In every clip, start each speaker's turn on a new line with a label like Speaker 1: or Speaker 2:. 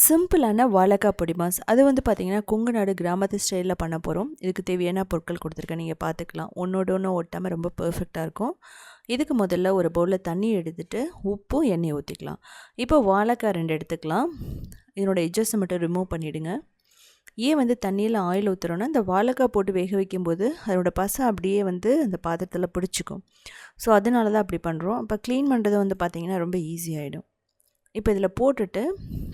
Speaker 1: சிம்பிளான வாழைக்காய் பொடி மாஸ். அது வந்து பார்த்திங்கன்னா கொங்கு நாடு கிராமத்து ஸ்டைலில் பண்ண போகிறோம் இதுக்கு தேவையான பொருட்கள் கொடுத்துருக்கேன். நீங்கள் பார்த்துக்கலாம் ஒன்றோட ஒன்று ஒட்டாமல் ரொம்ப பர்ஃபெக்டாக இருக்கும். இதுக்கு முதல்ல ஒரு பவுலில் தண்ணி எடுத்துகிட்டு உப்பும் எண்ணெய் ஊற்றிக்கலாம் இப்போ வாழைக்காய் ரெண்டு எடுத்துக்கலாம். இதனோட எஜ்ஜஸை மட்டும் ரிமூவ் பண்ணிவிடுங்க ஏன் வந்து தண்ணியில் ஆயில் ஊற்றுறோன்னா இந்த வாழைக்காய் போட்டு வேக வைக்கும்போது அதோடய பசை அப்படியே வந்து அந்த பாத்திரத்தில் பிடிச்சிக்கும். ஸோ அதனால தான் அப்படி பண்ணுறோம் இப்போ க்ளீன் பண்ணுறது வந்து பார்த்திங்கன்னா ரொம்ப ஈஸியாகிடும் இப்போ இதில் போட்டுட்டு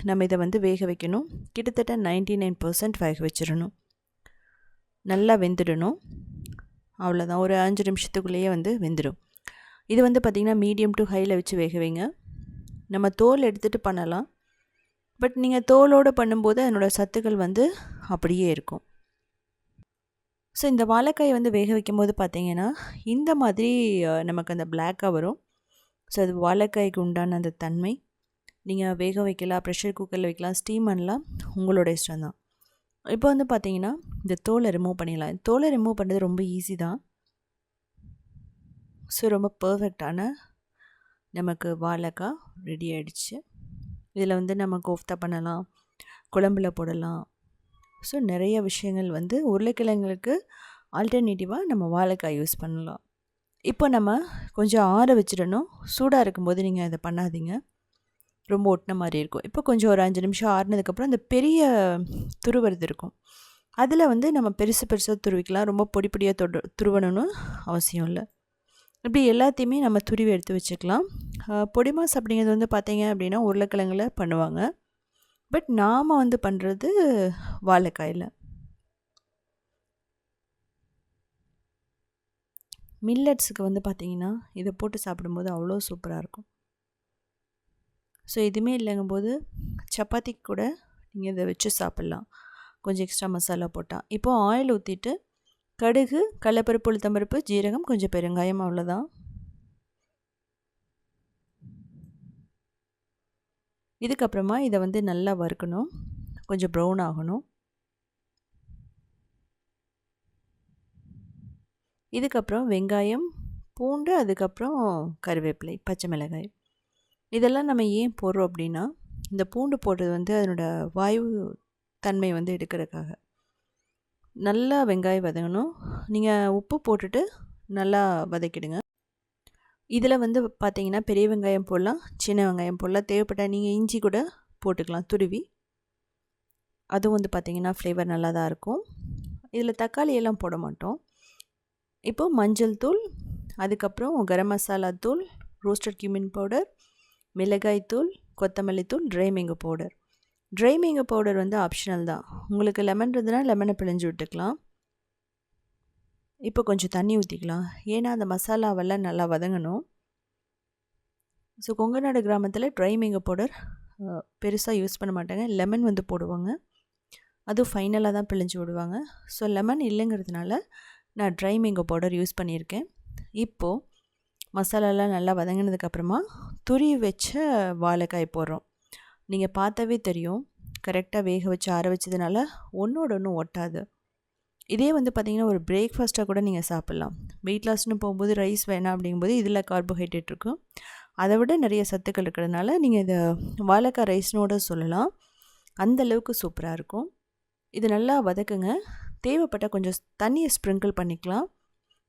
Speaker 1: நம்ம இதை வந்து வேக வைக்கணும். கிட்டத்தட்ட நைன்டி நைன் பர்சன்ட் வேக வச்சிடணும். நல்லா வெந்துடணும். அவ்வளோதான் ஒரு அஞ்சு நிமிஷத்துக்குள்ளேயே வந்து வெந்துடும். இது வந்து பார்த்திங்கன்னா மீடியம் டு ஹையில் வச்சு வேக வைங்க. நம்ம தோல் எடுத்துகிட்டு பண்ணலாம். பட் நீங்கள் தோலோடு பண்ணும்போது அதனோடய சத்துக்கள் வந்து அப்படியே இருக்கும். ஸோ இந்த வாழைக்காயை வந்து வேக வைக்கும்போது பார்த்திங்கன்னா இந்த மாதிரி நமக்கு அந்த பிளாக்காக வரும். ஸோ அது வாழைக்காய்க்கு உண்டான அந்த தன்மை. நீங்கள் வேக வைக்கலாம் ப்ரெஷர் குக்கரில் வைக்கலாம் ஸ்டீம் பண்ணலாம். உங்களோட இஷ்டம் தான். இப்போ வந்து பார்த்தீங்கன்னா இந்த தோலை ரிமூவ் பண்ணிடலாம். தோலை ரிமூவ் பண்ணுறது ரொம்ப ஈஸி தான். ஸோ ரொம்ப பர்ஃபெக்டான நமக்கு வாழைக்காய் ரெடி ஆகிடுச்சு இதில் வந்து நம்ம கோஃப்தா பண்ணலாம் குழம்புல போடலாம். ஸோ நிறைய விஷயங்கள் வந்து உருளைக்கிழங்குகளுக்கு ஆல்டர்னேட்டிவாக நம்ம வாழைக்காய் யூஸ் பண்ணலாம். இப்போ நம்ம கொஞ்சம் ஆற வச்சிடணும். சூடாக இருக்கும்போது நீங்கள் இதை பண்ணாதீங்க. ரொம்ப ஒட்டின மாதிரி இருக்கும். இப்போ கொஞ்சம் ஒரு அஞ்சு நிமிஷம் ஆறுனதுக்கப்புறம் அந்த பெரிய துருவறது இருக்கும். அதில் வந்து நம்ம பெருசு பெருசாக துருவிக்கலாம். ரொம்ப பொடி பொடியாக தொட துருவணும்னு அவசியம் இல்லை. இப்படி எல்லாத்தையுமே நம்ம துருவி எடுத்து வச்சுக்கலாம். பொடி மாஸ் அப்படிங்கிறது வந்து பார்த்திங்க அப்படின்னா உருளைக்கிழங்குல பண்ணுவாங்க. பட் நாம் வந்து பண்ணுறது வாழைக்காயில். மில்லட்ஸுக்கு வந்து பார்த்திங்கன்னா இதை போட்டு சாப்பிடும்போது அவ்வளோ சூப்பராக இருக்கும். ஸோ எதுவுமே இல்லைங்கும்போது சப்பாத்தி கூட நீங்கள் இதை வச்சு சாப்பிட்லாம். கொஞ்சம் எக்ஸ்ட்ரா மசாலா போட்டால் இப்போது ஆயில் ஊற்றிட்டு கடுகு கடலப்பருப்பு உளுத்தம்பருப்பு ஜீரகம் கொஞ்சம் பெருங்காயம் அவ்வளோதான் இதுக்கப்புறமா இதை வந்து நல்லா வறுக்கணும். கொஞ்சம் ப்ரௌன் ஆகணும். இதுக்கப்புறம் வெங்காயம் பூண்டு அதுக்கப்புறம் கருவேப்பிலை பச்சை மிளகாய். இதெல்லாம் நம்ம ஏன் போடுறோம் அப்படின்னா இந்த பூண்டு போடுறது வந்து அதனோட வாயு தன்மை வந்து எடுக்கிறதுக்காக. நல்லா வெங்காயம் வதங்கணும். நீங்கள் உப்பு போட்டுட்டு நல்லா வதக்கிடுங்க. இதில் வந்து பார்த்தீங்கன்னா பெரிய வெங்காயம் போடலாம் சின்ன வெங்காயம் போடலாம். தேவைப்பட்டால் நீங்கள் இஞ்சி கூட போட்டுக்கலாம் துருவி. அதுவும் வந்து பார்த்திங்கன்னா ஃப்ளேவர் நல்லா தான் இருக்கும். இதில் தக்காளி எல்லாம் போட மாட்டோம். இப்போது மஞ்சள் தூள் அதுக்கப்புறம் கரம் மசாலா தூள் ரோஸ்டட் கியூமின் பவுடர் மிளகாய்த்தூள் கொத்தமல்லி தூள் dry mango powder dry mango powder வந்து ஆப்ஷனல் தான். உங்களுக்கு லெமன் இருந்ததுன்னா லெமனை பிழிஞ்சு விட்டுக்கலாம். இப்போ கொஞ்சம் தண்ணி ஊற்றிக்கலாம் ஏன்னா அந்த மசாலாவெல்லாம் நல்லா வதங்கணும். ஸோ கொங்கநாடு கிராமத்தில் ட்ரை மேங்கோ பவுடர் பெருசாக யூஸ் பண்ண மாட்டாங்க. லெமன் வந்து போடுவாங்க. அதுவும் ஃபைனலாக தான் பிழிஞ்சு விடுவாங்க. ஸோ லெமன் இல்லைங்கிறதுனால நான் ட்ரை மேங்கோ பவுடர் யூஸ் பண்ணியிருக்கேன். இப்போது மசாலாலாம் நல்லா வதங்கினதுக்கப்புறமா துரி வச்ச வாழைக்காய் போடுறோம். நீங்கள் பார்த்தாவே தெரியும். கரெக்டாக வேக வச்சு ஆற வச்சதுனால ஒன்றோட ஒன்று ஒட்டாது. இதே வந்து பார்த்திங்கன்னா ஒரு பிரேக்ஃபாஸ்ட்டாக கூட நீங்கள் சாப்பிட்லாம். வெயிட் லாஸ்னு போகும்போது ரைஸ் வேணாம் அப்படிங்கும்போது இதில் கார்போஹைட்ரேட் இருக்கும். அதை விட நிறைய சத்துக்கள் இருக்கிறதுனால நீங்கள் இதை வாழைக்காய் ரைஸ்னோட சொல்லலாம். அந்தளவுக்கு சூப்பராக இருக்கும். இது நல்லா வதக்குங்க. தேவைப்பட்டால் கொஞ்சம் தண்ணியை ஸ்ப்ரிங்கிள் பண்ணிக்கலாம்.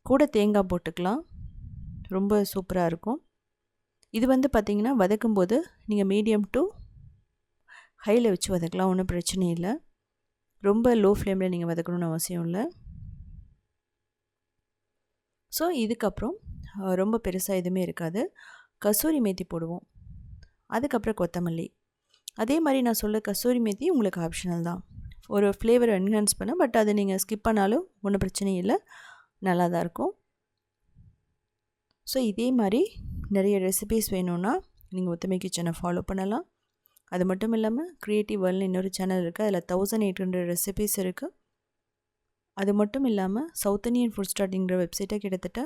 Speaker 1: கூட தேங்காய் போட்டுக்கலாம். ரொம்ப சூப்பராக இருக்கும். இது வந்து பார்த்திங்கன்னா வதக்கும்போது நீங்கள் மீடியம் டு ஹையில் வச்சு வதக்கலாம் ஒன்றும் பிரச்சனை இல்லை. ரொம்ப லோ ஃப்ளேமில் நீங்கள் வதக்கணும்னு அவசியம் இல்லை. ஸோ இதுக்கப்புறம் ரொம்ப பெருசாக எதுவுமே இருக்காது. கசூரி மேத்தி போடுவோம். அதுக்கப்புறம் கொத்தமல்லி. அதே மாதிரி நான் சொல்ல கசூரி மேத்தி உங்களுக்கு ஆப்ஷனல் தான். ஒரு ஃப்ளேவர் என்ஹான்ஸ் பண்ண பட் அதை நீங்கள் ஸ்கிப் பண்ணாலும் ஒன்றும் பிரச்சனை இல்லை. நல்லா தான் இருக்கும். ஸோ இதே மாதிரி நிறைய ரெசிபீஸ் வேணும்னா நீங்கள் ஒத்துமை கிச்சனை ஃபாலோ பண்ணலாம். அது மட்டும் இல்லாமல் க்ரியேட்டிவ் வேர்ல்டு இன்னொரு சேனல் இருக்குது அதில் தௌசண்ட் எயிட் ஹண்ட்ரட் ரெசிபீஸ் இருக்குது அது மட்டும் இல்லாமல் சவுத் இண்டியன் ஃபுட் ஸ்டார்டிங்கிற வெப்சைட்டை கிட்டத்தட்ட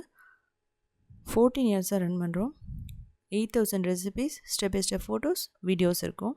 Speaker 1: ஃபோர்டீன் இயர்ஸாக ரன் பண்ணுறோம் eight thousand recipes step by step photos videos இருக்கும்.